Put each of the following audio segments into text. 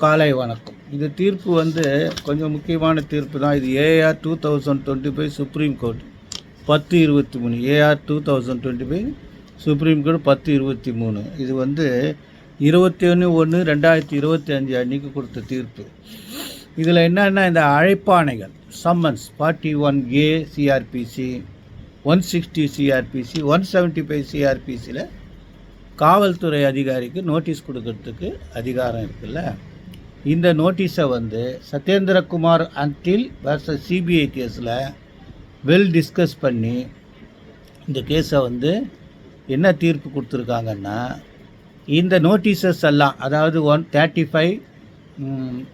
காலை வணக்கம். இது தீர்ப்பு வந்து கொஞ்சம் முக்கியமான தீர்ப்பு தான். இது AR two thousand twenty five supreme court பத்து இருபத்தி மூணு. AR two thousand twenty five supreme court பத்து இருபத்தி மூணு. இது வந்து இருபத்தி ஒன்று ஒன்று ரெண்டாயிரத்தி இருபத்தி அஞ்சு அன்றைக்கி கொடுத்த தீர்ப்பு. இதில் என்னென்னா இந்த அழைப்பாணைகள் summons forty one A CrPC one sixty CrPC one seventy five சிஆர்பிசியில் காவல்துறை அதிகாரிக்கு நோட்டீஸ் கொடுக்கறதுக்கு அதிகாரம் இருக்குல்ல? இந்த நோட்டீஸை வந்து சத்யேந்திரகுமார் அன்டில் வர்சஸ் சிபிஐ கேஸில் வெல் டிஸ்கஸ் பண்ணி இந்த கேஸை வந்து என்ன தீர்ப்பு கொடுத்துருக்காங்கன்னா இந்த நோட்டீஸஸ் எல்லாம் அதாவது one thirty five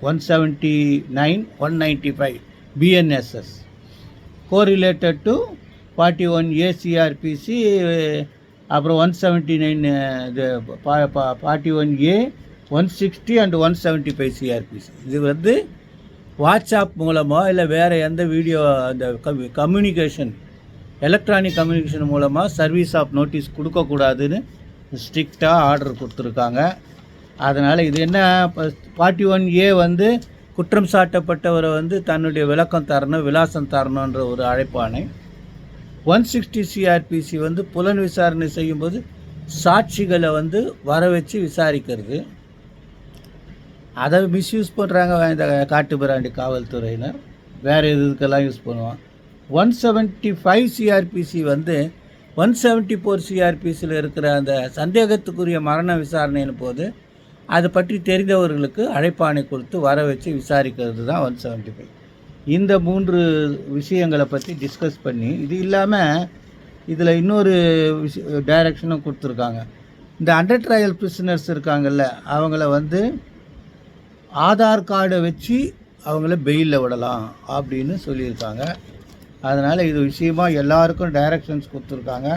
one seventy nine one ninety five BNSS correlated to forty one A CrPC அப்புறம் ஒன் செவன்ட்டி நைன் இது forty one A one sixty and one seventy five CrPC இது வந்து வாட்ஸ்அப் மூலமாக இல்லை வேறு எந்த வீடியோ அந்த communication electronic communication மூலமாக சர்வீஸ் ஆஃப் நோட்டீஸ் கொடுக்கக்கூடாதுன்னு ஸ்ட்ரிக்டாக ஆர்டர் கொடுத்துருக்காங்க. அதனால் இது என்ன ஃபார்ட்டி ஒன் ஏ வந்து குற்றம் சாட்டப்பட்டவரை வந்து தன்னுடைய விளக்கம் தரணும் விலாசம் தரணுன்ற ஒரு அழைப்பானை ஒன் சிக்ஸ்டி சிஆர்பிசி வந்து புலன் விசாரணை செய்யும்போது சாட்சிகளை வந்து வர வச்சு விசாரிக்கிறது. அதை மிஸ்யூஸ் பண்ணுறாங்க இந்த காட்டு பிராண்டி காவல்துறையினர். வேறு இதுக்கெல்லாம் யூஸ் பண்ணுவான் ஒன் செவன்ட்டி ஃபைவ் சிஆர்பிசி வந்து ஒன் செவன்ட்டி ஃபோர் சிஆர்பிசியில் இருக்கிற அந்த சந்தேகத்துக்குரிய மரண விசாரணையின் போது அதை பற்றி தெரிந்தவர்களுக்கு அழைப்பாணை கொடுத்து வர வச்சு விசாரிக்கிறது தான் ஒன் செவன்ட்டி ஃபைவ் இந்த மூன்று விஷயங்களை பற்றி டிஸ்கஸ் பண்ணி இது இல்லாமல் இதில் இன்னொரு விஷ டைரக்ஷனும் கொடுத்துருக்காங்க. இந்த அண்டர் ட்ரையல் பிரிசனர்ஸ் இருக்காங்கல்ல அவங்கள வந்து ஆதார் கார்டை வச்சு அவங்கள பெயிலில் விடலாம் அப்படின்னு சொல்லியிருக்காங்க. அதனால் இது விஷயமா எல்லாருக்கும் டைரக்ஷன்ஸ் கொடுத்துருக்காங்க.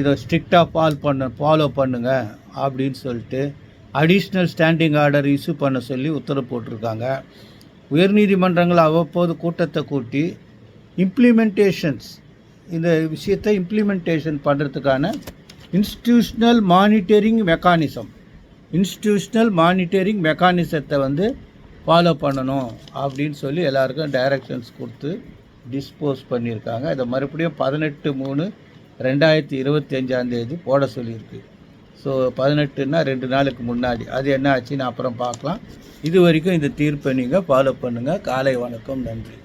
இதை ஸ்ட்ரிக்டாக ஃபால் பண்ண ஃபாலோ பண்ணுங்க அப்படின்னு சொல்லிட்டு அடிஷ்னல் ஸ்டாண்டிங் ஆர்டர் இஷ்யூ பண்ண சொல்லி உத்தரவு போட்டிருக்காங்க. உயர்நீதிமன்றங்கள் அவ்வப்போது கூட்டத்தை கூட்டி இம்ப்ளிமெண்டேஷன்ஸ் இந்த விஷயத்தை இம்ப்ளிமெண்டேஷன் பண்ணுறதுக்கான institutional monitoring mechanism institutional monitoring மெக்கானிசத்தை வந்து ஃபாலோ பண்ணணும் அப்படின்னு சொல்லி எல்லாருக்கும் டைரக்ஷன்ஸ் கொடுத்து டிஸ்போஸ் பண்ணியிருக்காங்க. இதை மறுபடியும் பதினெட்டு மூணு ரெண்டாயிரத்தி இருபத்தி அஞ்சாந்தேதி போட சொல்லியிருக்கு. ஸோ பதினெட்டுன்னா ரெண்டு நாளுக்கு முன்னாடி. அது என்ன ஆச்சுன்னு அப்புறம் பார்க்கலாம். இது வரைக்கும் இந்த தீர்ப்பை நீங்கள் ஃபாலோ பண்ணுங்கள் காலை வணக்கம். நன்றி.